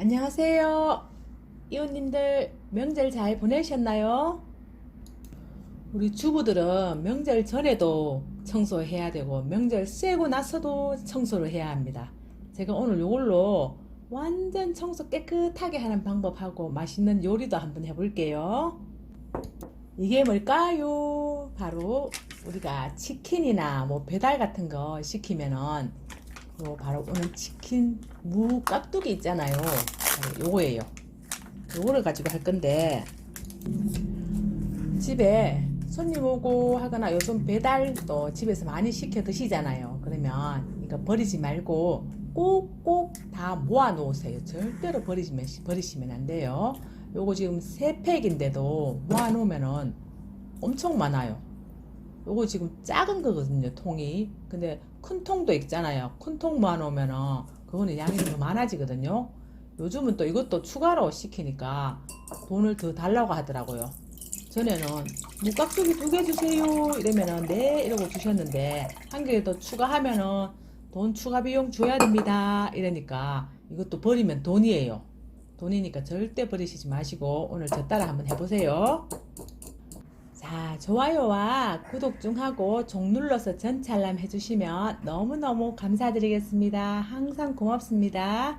안녕하세요. 이웃님들 명절 잘 보내셨나요? 우리 주부들은 명절 전에도 청소해야 되고 명절 쐬고 나서도 청소를 해야 합니다. 제가 오늘 이걸로 완전 청소 깨끗하게 하는 방법하고 맛있는 요리도 한번 해볼게요. 이게 뭘까요? 바로 우리가 치킨이나 뭐 배달 같은 거 시키면은 요 바로 오늘 치킨 무 깍두기 있잖아요. 요거예요. 요거를 가지고 할 건데 집에 손님 오고 하거나 요즘 배달도 집에서 많이 시켜 드시잖아요. 그러면 이거 버리지 말고 꼭꼭 다 모아 놓으세요. 절대로 버리시면 버리시면 안 돼요. 요거 지금 세 팩인데도 모아 놓으면은 엄청 많아요. 요거 지금 작은 거거든요, 통이. 근데 큰 통도 있잖아요. 큰 통 모아놓으면은 그거는 양이 더 많아지거든요. 요즘은 또 이것도 추가로 시키니까 돈을 더 달라고 하더라고요. 전에는 무깍두기 두 개 주세요 이러면은 네 이러고 주셨는데 한 개 더 추가하면은 돈 추가 비용 줘야 됩니다 이러니까 이것도 버리면 돈이에요. 돈이니까 절대 버리시지 마시고 오늘 저 따라 한번 해보세요. 자, 좋아요와 구독 좀 하고 종 눌러서 알람 해주시면 너무너무 감사드리겠습니다. 항상 고맙습니다.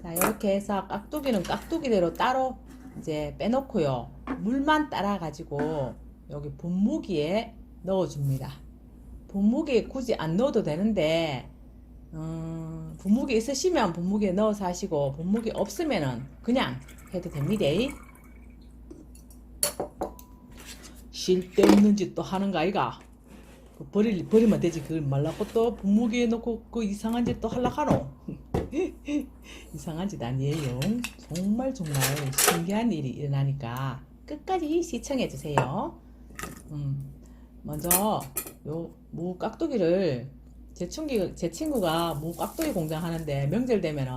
자, 이렇게 해서 깍두기는 깍두기대로 따로 이제 빼놓고요. 물만 따라가지고 여기 분무기에 넣어줍니다. 분무기에 굳이 안 넣어도 되는데, 음, 분무기 있으시면 분무기에 넣어서 하시고, 분무기 없으면은 그냥 해도 됩니다. 쓸데없는 짓 또 하는 거 아이가? 그 버리, 버리면 되지. 그걸 말라고 또 분무기에 넣고 그 이상한 짓또 하려 하노? 이상한 짓 아니에요. 정말 정말 신기한 일이 일어나니까 끝까지 시청해 주세요. 음, 먼저 요 무 깍두기를 제 친구 제 친구가 무 깍두기 공장 하는데 명절 되면은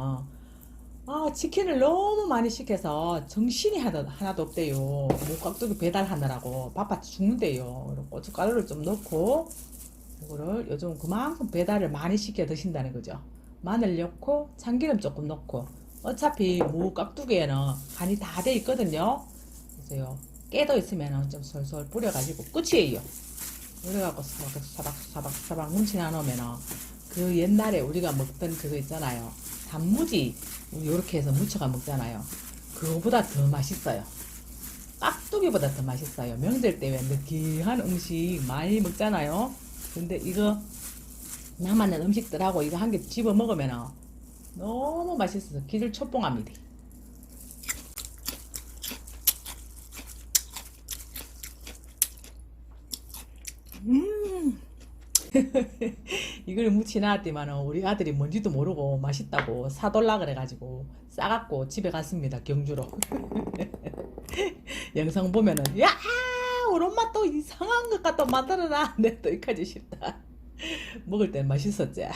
아 치킨을 너무 많이 시켜서 정신이 하나, 하나도 없대요. 무 깍두기 배달하느라고 바빠 죽는데요. 고춧가루를 좀 넣고 이거를 요즘 그만큼 배달을 많이 시켜 드신다는 거죠. 마늘 넣고 참기름 조금 넣고 어차피 무 깍두기에는 간이 다 돼 있거든요. 그래서요 깨도 있으면 좀 솔솔 뿌려가지고 끝이에요. 그래갖고 사박 사박 사박 사박 뭉치나 놓으면은 그 옛날에 우리가 먹던 그거 있잖아요. 단무지 이렇게 해서 무쳐가 먹잖아요. 그거보다 더 맛있어요. 깍두기보다 더 맛있어요. 명절 때 왜 느끼한 음식 많이 먹잖아요. 근데 이거 남았는 음식들하고 이거 한 개 집어 먹으면 너무 맛있어서 기를 촉봉합니다. 음. 이걸 무치나왔더만 우리 아들이 뭔지도 모르고 맛있다고 사돌라 그래가지고 싸갖고 집에 갔습니다 경주로. 영상 보면은 야 우리 엄마 또 이상한 것 갖다 만들어놔. 내또 이까지 싫다. 먹을 땐 맛있었지.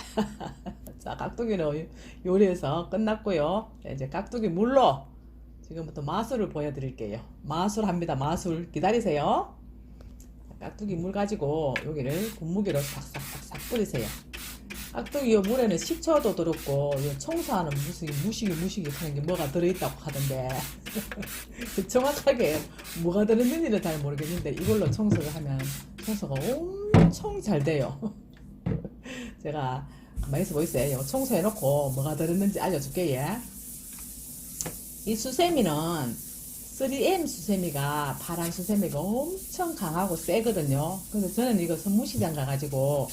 자 깍두기는 요리해서 끝났고요. 이제 깍두기 물로 지금부터 마술을 보여드릴게요. 마술 합니다 마술. 기다리세요 깍두기 물 가지고 여기를 분무기로 싹싹싹싹 뿌리세요. 깍두기 요 물에는 식초도 들었고 요 청소하는 무식이 무식이 무식이 하는 게 뭐가 들어있다고 하던데 정확하게 뭐가 들었는지는 잘 모르겠는데 이걸로 청소를 하면 청소가 엄청 잘 돼요. 제가 가만히 있어 보이세요. 청소해놓고 뭐가 들었는지 알려줄게 예. 이 수세미는 3M 수세미가 파란 수세미가 엄청 강하고 세거든요. 그래서 저는 이거 선무시장 가가지고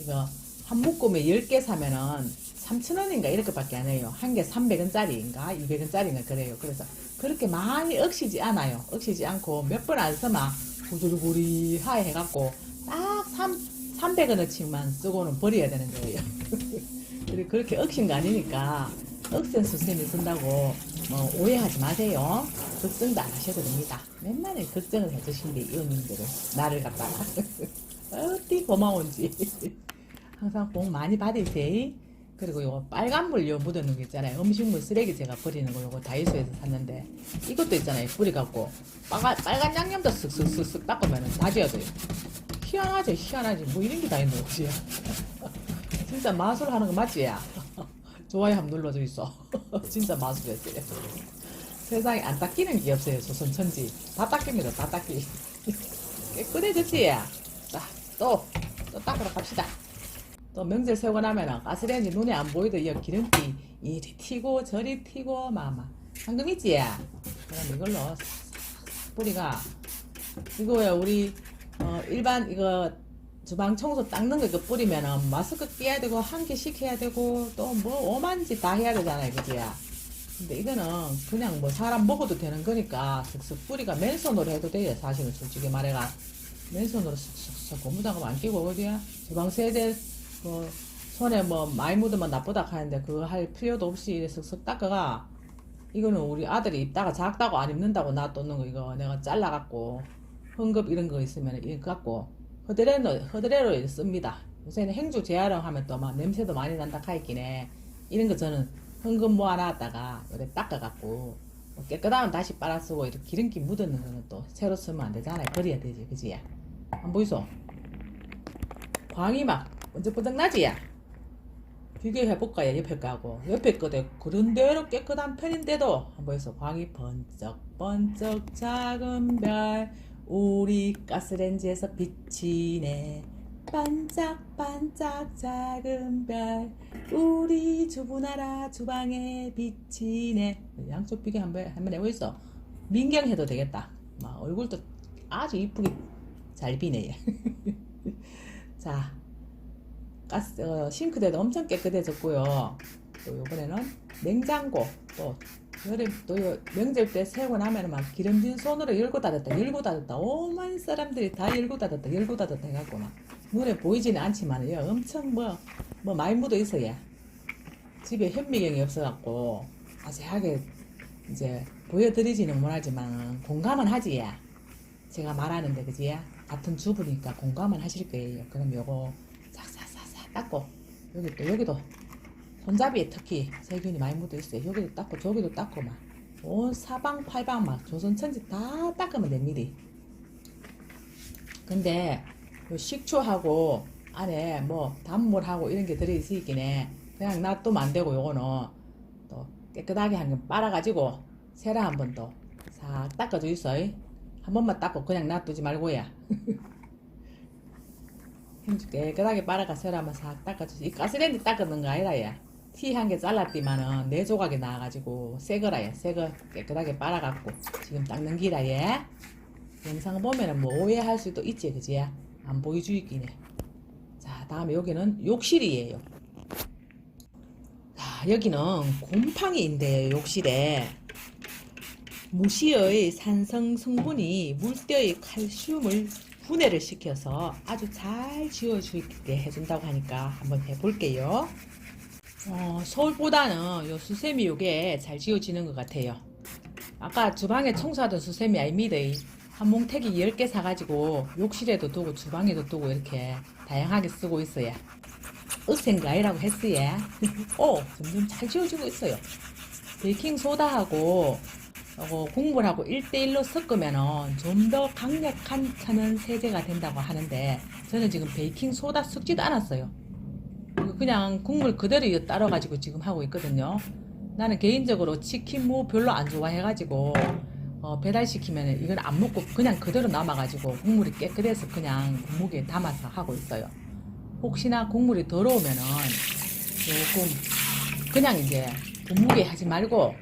이거 한 묶음에 10개 사면은 3,000원인가 이렇게밖에 안 해요. 한 개 300원짜리인가 200원짜리인가 그래요. 그래서 그렇게 많이 억시지 않아요. 억시지 않고 몇 번 안 써만 구들구리하게 해갖고 딱 3, 300원어치만 쓰고는 버려야 되는 거예요. 그리고 그렇게 억신 거 아니니까 억센 수세미 쓴다고 뭐 오해하지 마세요. 걱정도 안 하셔도 됩니다. 맨날 걱정을 해주신데 이웃님들은 나를 갖다가 어디 고마운지 항상 복 많이 받으세요. 그리고 요거 빨간물 요 묻어놓은 거 있잖아요. 음식물 쓰레기 제가 버리는 거 요거 다이소에서 샀는데 이것도 있잖아요. 뿌리갖고 빨간, 빨간 양념도 쓱쓱쓱쓱 닦으면 다 지어져요. 희한하죠 희한하지 뭐 이런 게 다 있는 거지 진짜 마술 하는 거 맞지 야 좋아요 한번 눌러줘 있어. 진짜 마술했어요. 세상에 안 닦이는 게 없어요. 조선 천지. 다 닦입니다. 다 닦이. 깨끗해졌지? 자, 또, 또 닦으러 갑시다. 또 명절 세고 나면은 가스레인지 눈에 안 보이도 이 기름기 이리 튀고 저리 튀고 마마. 방금 있지? 그럼 이걸로 싹 뿌리가 이거야 우리 어, 일반 이거 주방 청소 닦는 거 이거 뿌리면은 마스크 끼야 되고 한 개씩 해야 되고 또 뭐 오만 짓다 해야 되잖아요 그지 근데 이거는 그냥 뭐 사람 먹어도 되는 거니까 슥슥 뿌리가 맨손으로 해도 돼요 사실은 솔직히 말해가 맨손으로 슥슥슥 고무장갑 안 끼고 어디야 주방 세제 그 손에 뭐 많이 묻으면 나쁘다 하는데 그거 할 필요도 없이 슥슥 닦아가 이거는 우리 아들이 입다가 작다고 안 입는다고 놔뒀는 거 이거 내가 잘라갖고 흥급 이런 거 있으면 이거 갖고 허드레로 허드레로 씁니다. 요새는 행주 재활용 하면 또 막 냄새도 많이 난다 카이끼네. 이런 거 저는 흥급 모아놨다가 이렇게 닦아갖고 뭐 깨끗하면 다시 빨아 쓰고 이렇게 기름기 묻었는 거는 또 새로 쓰면 안 되잖아요. 버려야 되지, 그지? 안 보이소? 광이 막 번쩍번쩍 나지? 비교해볼까요? 옆에 거하고. 옆에 거도 그런대로 깨끗한 편인데도 한번 보이소? 광이 번쩍번쩍 작은 별 우리 가스렌지에서 비치네 반짝반짝 작은 별. 우리 주부나라 주방에 비치네. 양쪽 비교 한번 한번 해보이소 민경 해도 되겠다. 막 얼굴도 아주 이쁘게 잘 비네 자 가스 어, 싱크대도 엄청 깨끗해졌고요. 또 요번에는 냉장고 또 여름 또 요- 명절 때 세고 나면은 막 기름진 손으로 열고 닫았다 열고 닫았다. 오만 사람들이 다 열고 닫았다 열고 닫았다 해갖고 막 눈에 보이지는 않지만 요 엄청 뭐 뭐 많이 묻어 있어요 집에 현미경이 없어갖고 자세하게 이제 보여드리지는 못하지만 공감은 하지 야 제가 말하는데 그지 같은 주부니까 공감은 하실 거예요 그럼 요거 싹싹싹싹 닦고 여기 또 여기도 손잡이에 특히 세균이 많이 묻어 있어요. 여기도 닦고 저기도 닦고 막 온 사방 팔방 막 조선 천지 다 닦으면 됩니다. 근데 요 식초하고 안에 뭐 단물하고 이런 게 들어있으긴 해. 그냥 놔두면 안 되고 요거는 또 깨끗하게 한 번 빨아가지고 세라 한 번 더 싹 닦아줘 있어. 한 번만 닦고 그냥 놔두지 말고야. 깨끗하게 빨아가 세라 한번 싹 닦아주지. 이 가스레인지 닦는 거 아니라 야. 티 한 개 잘랐디만은 네 조각이 나와가지고 새 거라 얘. 새거 깨끗하게 빨아갖고 지금 닦는 기라 얘. 영상 보면은 뭐 오해할 수도 있지 그지? 안 해. 자 다음에 여기는 욕실이에요. 자 여기는 곰팡이인데 욕실에 무시의 산성 성분이 물때의 칼슘을 분해를 시켜서 아주 잘 지워주게 해준다고 하니까 한번 해볼게요. 어, 서울보다는 요 수세미 요게 잘 지워지는 것 같아요. 아까 주방에 청소하던 수세미 아닙니다. 한 몽택이 10개 사가지고 욕실에도 두고 주방에도 두고 이렇게 다양하게 쓰고 있어요. 으센가이라고 했어요. 오, 점점 잘 지워지고 있어요. 베이킹소다하고 어, 국물하고 1대1로 섞으면 좀 더 강력한 천연 세제가 된다고 하는데 저는 지금 베이킹소다 섞지도 않았어요. 그냥 국물 그대로 따라가지고 지금 하고 있거든요. 나는 개인적으로 치킨 무 별로 안 좋아해가지고 어, 배달시키면 이건 안 먹고 그냥 그대로 남아가지고 국물이 깨끗해서 그냥 국물에 담아서 하고 있어요. 혹시나 국물이 더러우면은 조금 그냥 이제 분무게 하지 말고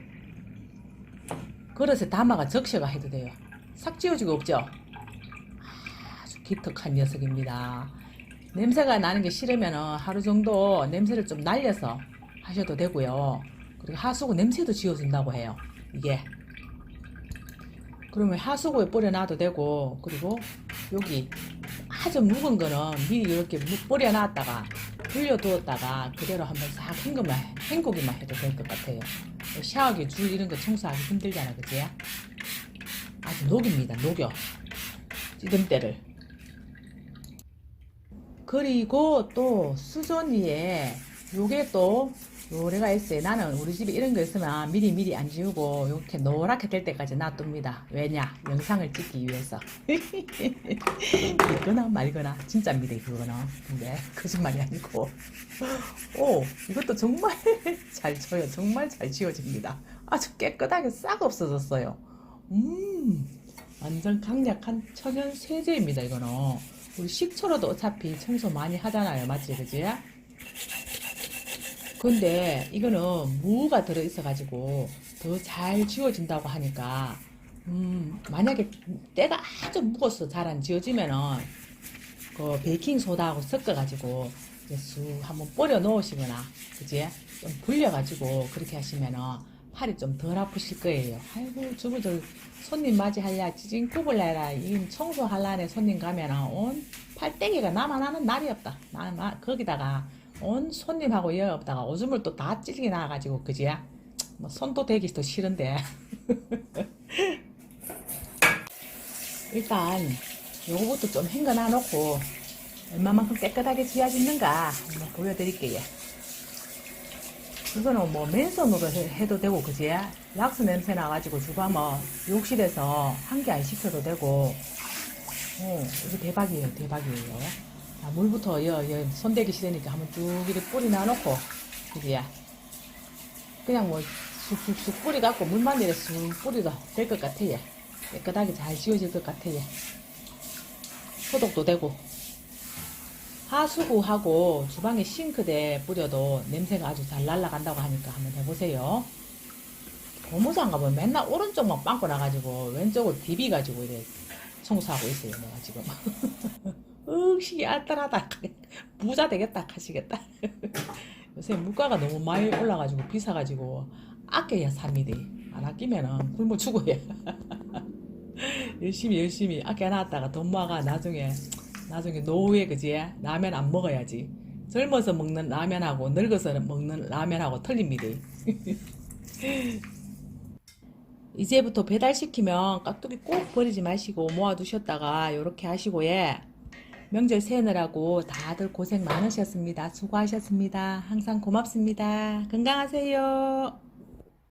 그릇에 담아가 적셔가 해도 돼요. 싹 지워지고 없죠? 아주 기특한 녀석입니다. 냄새가 나는 게 싫으면 하루 정도 냄새를 좀 날려서 하셔도 되고요. 그리고 하수구 냄새도 지워준다고 해요. 이게. 그러면 하수구에 뿌려놔도 되고, 그리고 여기 아주 묵은 거는 미리 이렇게 묵 뿌려놨다가 불려두었다가 그대로 한번 싹 헹구만, 헹구기만 해도 될 것 같아요. 샤워기 줄 이런 거 청소하기 힘들잖아, 그지? 아주 녹입니다, 녹여. 찌든때를. 그리고 또 수전 위에 요게 또 요래가 있어요. 나는 우리 집에 이런 거 있으면 미리 미리 안 지우고 이렇게 노랗게 될 때까지 놔둡니다. 왜냐? 영상을 찍기 위해서. 이거나 말거나 진짜입니다. 그거는. 근데 거짓말이 아니고. 오 이것도 정말 잘 쳐요. 정말 잘 지워집니다. 아주 깨끗하게 싹 없어졌어요. 음 완전 강력한 천연 세제입니다. 이거는. 우리 식초로도 어차피 청소 많이 하잖아요. 맞지? 그지? 근데 이거는 무가 들어 있어 가지고 더 잘 지워진다고 하니까 음 만약에 때가 아주 묵어서 잘 안 지워지면은 그 베이킹 소다하고 섞어 가지고 이제 쑥 한번 뿌려 놓으시거나 그지 좀 불려 가지고 그렇게 하시면은 팔이 좀 덜 아프실 거예요. 아이고 저거 저 손님 맞이하려 찌진국을 내라 이 청소할라네 손님 가면은 온 팔땡이가 남아나는 날이 없다. 나, 나 거기다가 온 손님하고 여 없다가 오줌을 또 다 찔게 나가지고 그지? 뭐 손도 대기 더 싫은데 일단 요거부터 좀 헹궈 놓고 얼마만큼 깨끗하게 지워지는가 한번 보여드릴게요. 이거는 뭐 맨손으로 해- 해도 되고 그지? 락스 냄새 나가지고 주방 뭐 욕실에서 한 개 안 시켜도 되고 어 이거 대박이에요 대박이에요 자, 물부터 여, 여, 손대기 싫으니까 한번 쭉 이렇게 뿌리 놔놓고 그지? 그냥 뭐 쑥쑥쑥 뿌리 갖고 물만 내려 쑥 뿌리도 될 것 같아 요 깨끗하게 잘 지워질 것 같아 요 소독도 되고 하수구하고 주방에 싱크대에 뿌려도 냄새가 아주 잘 날아간다고 하니까 한번 해보세요. 고무장 가보면 맨날 오른쪽만 빵꾸 나가지고 왼쪽을 비비가지고 이래 청소하고 있어요. 내가 지금. 으시 알뜰하다. 부자 되겠다 하시겠다. 요새 물가가 너무 많이 올라가지고 비싸가지고 아껴야 삽니다. 안 아끼면은 굶어 죽어야. 열심히 열심히 아껴놨다가 돈 모아가 나중에 나중에 노후에 그지 라면 안 먹어야지 젊어서 먹는 라면하고 늙어서 먹는 라면하고 틀립니다 이제부터 배달시키면 깍두기 꼭 버리지 마시고 모아두셨다가 이렇게 하시고 예 명절 새느라고 다들 고생 많으셨습니다. 수고하셨습니다. 항상 고맙습니다. 건강하세요